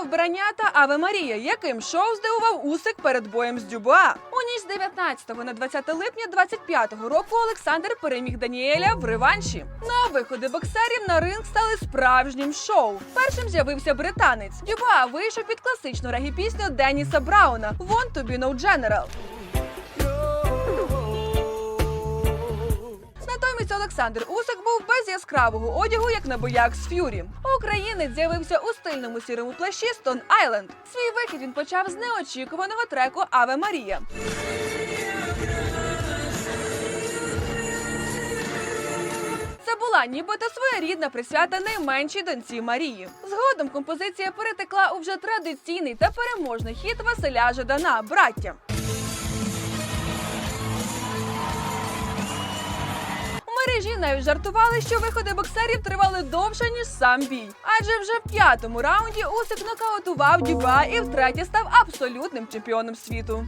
Спортивне вбрання та Аве Марія, яким шоу здивував Усик перед боєм з Дюбуа. У ніч з 19 на 20 липня 25-го року Олександр переміг Даніеля в реванші. На виходи боксерів на ринг стали справжнім шоу. Першим з'явився британець. Дюбуа вийшов під класичну регі пісню Деніса Брауна «Want to be no general». Натомість Олександр Усик був без яскравого одягу, як на боях з Ф'юрі. Українець з'явився у стильному сірому плащі Stone Island. Свій вихід він почав з неочікуваного треку Аве Марія. Була нібито своєрідна присвята найменшій доньці Марії. Згодом композиція перетекла у вже традиційний та переможний хіт Василя Жадана Браття. Мережі навіть жартували, що виходи боксерів тривали довше ніж сам бій. Адже вже в п'ятому раунді Усик нокаутував Дюба і втретє став абсолютним чемпіоном світу.